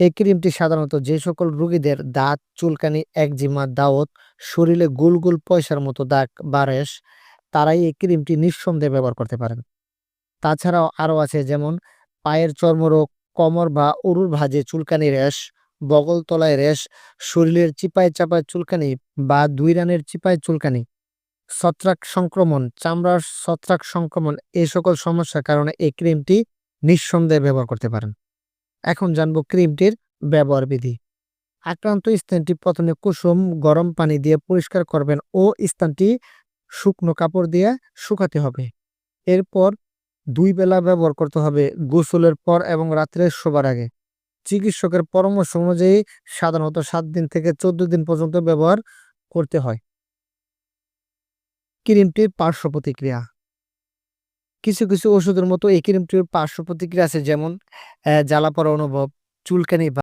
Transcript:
এই ক্রিমটি সাধারণত যে সকল রোগীদের দাঁত, চুলকানি, একজিমা দাওত শরীরে গোল গোল পয়সার মতো দাগ বা রেশ তারাই এই ক্রিমটি নিঃসন্দেহে ব্যবহার করতে পারেন। তাছাড়াও আরও আছে যেমন পায়ের চর্মরোগ, কোমর বা উরুর ভাজে চুলকানি রেশ বগল তলায় রেশ শরীরের চিপায় চাপায় চুলকানি বা দুই রানের চিপায় চুলকানি, ছত্রাক সংক্রমণ, চামড়ার ছত্রাক সংক্রমণ এই সকল সমস্যার কারণে এই ক্রিমটি নিঃসন্দেহে ব্যবহার করতে পারেন। এখন জানব ক্রিমটির ব্যবহার বিধি। আক্রান্ত স্থানটি প্রথমে কুসুম, গরম পানি দিয়ে পরিষ্কার করবেন ও স্থানটি শুকনো কাপড় দিয়ে শুকাতে হবে। এরপর দুই বেলা ব্যবহার করতে হবে গোসলের পর এবং রাত্রে শোবার আগে। চিকিৎসকের পরামর্শ অনুযায়ী সাধারণত সাত দিন থেকে চোদ্দ দিন পর্যন্ত ব্যবহার করতে হয়। ক্রিমটির পার্শ্ব প্রতিক্রিয়া। কিছু কিছু ওষুধের মতো এই ক্রিমটির পার্শ্ব প্রতিক্রিয়া আছে যেমন আহ, জ্বালা পড়া অনুভব চুলকানি